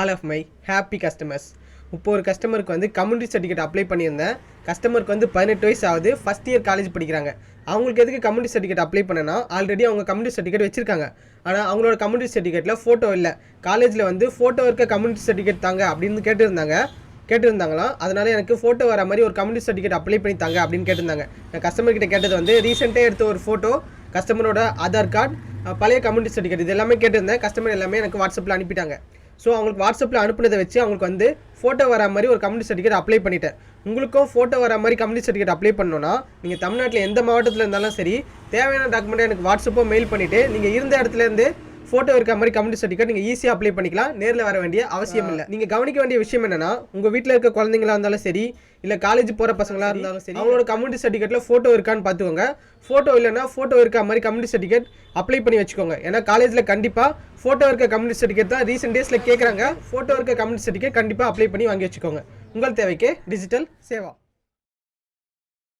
All of my happy customers. இப்போ ஒரு கஸ்டமருக்கு வந்து கம்யூனிட்டி சர்டிஃபிகேட் அப்ளை பண்ணியிருந்தேன். கஸ்டமருக்கு வந்து பதினெட்டு வயசு ஆகுது. ஃபஸ்ட் இயர் காலேஜ் படிக்கிறாங்க. அவங்களுக்கு எதுக்கு கம்யூனிட்டி சர்டிஃபிகேட் அப்ளை பண்ணனா ஆல்ரெடி அவங்க கம்யூனிட்டி சர்டிஃபிகேட் வச்சிருக்காங்க. ஆனால் அவங்களோட கம்யூனிட்டி சர்டிஃபிகேட்டில் ஃபோட்டோ இல்லை. காலேஜில் வந்து ஃபோட்டோ இருக்க கம்யூனிட்டி சர்டிஃபிகேட் தாங்க அப்படின்னு கேட்டிருந்தாங்க. கேட்டிருந்தாங்களாம் அதனால எனக்கு ஃபோட்டோ வர மாதிரி ஒரு கம்யூனிட்டி சர்டிஃபிகேட் அப்ளை பண்ணி தாங்க அப்படின்னு கேட்டிருந்தாங்க. நான் கஸ்டமர் கிட்ட கேட்டது வந்து ரீசெண்டாக எடுத்த ஒரு ஃபோட்டோ கஸ்டமரோட ஆதார் கார்டு பழைய கம்யூனிட்டி சர்டிஃபிகேட் இது எல்லாமே கேட்டிருந்தேன். கஸ்டமர் எல்லாமே எனக்கு வாட்ஸ்அப்பில் அனுப்பிட்டாங்க. ஸோ அவங்களுக்கு வாட்ஸ்அப்பில் அனுப்புனதை வச்சு அவங்களுக்கு வந்து ஃபோட்டோ வர மாதிரி ஒரு கம்யூனிட்டி சர்டிஃபிகேட் அப்ளை பண்ணிட்டேன். உங்களுக்கும் ஃபோட்டோ வர மாதிரி கம்யூனிட்டி சர்டிஃபிகேட் அப்ளை பண்ணணும்னா நீங்கள் தமிழ்நாட்டில் எந்த மாவட்டத்தில் இருந்தாலும் சரி தேவையான டாக்குமெண்ட்டை எனக்கு வாட்ஸ்அப்போ மெயில் பண்ணிவிட்டு நீங்கள் இருந்த இடத்துலேருந்து ஃபோட்டோ இருக்க மாதிரி கம்யூனிட்டி சர்டிஃபிகேட் நீங்கள் ஈஸியாக அப்ளை பண்ணிக்கலாம். நேரில் வர வேண்டிய அவசியம் இல்லை. நீங்கள் கவனிக்க வேண்டிய விஷயம் என்னன்னா உங்கள் வீட்டில் இருக்க குழந்தைங்களா இருந்தாலும் சரி இல்லை காலேஜ் போகிற பசங்களா இருந்தாலும் சரி அவங்களோட கம்யூனிட்டி சர்டிஃபிகேட்டில் ஃபோட்டோ இருக்கான்னு பார்த்துக்கோங்க. ஃபோட்டோ இல்லைன்னா ஃபோட்டோ இருக்க மாதிரி கம்யூனிட்டி சர்டிஃபிகேட் அப்ளை பண்ணி வச்சுக்கோங்க. ஏன்னா காலேஜில் கண்டிப்பாக ஃபோட்டோ இருக்க கம்யூனிட்டி சர்டிஃபிகேட் தான் ரீசெண்ட் டேஸில் கேட்குறாங்க ஃபோட்டோ இருக்க கம்யூனிட்டி சர்டிஃபிகேட் கண்டிப்பாக அப்ளை பண்ணி வாங்கி வச்சுக்கோங்க. உங்கள் தேவைக்கு டிஜிட்டல் சேவா.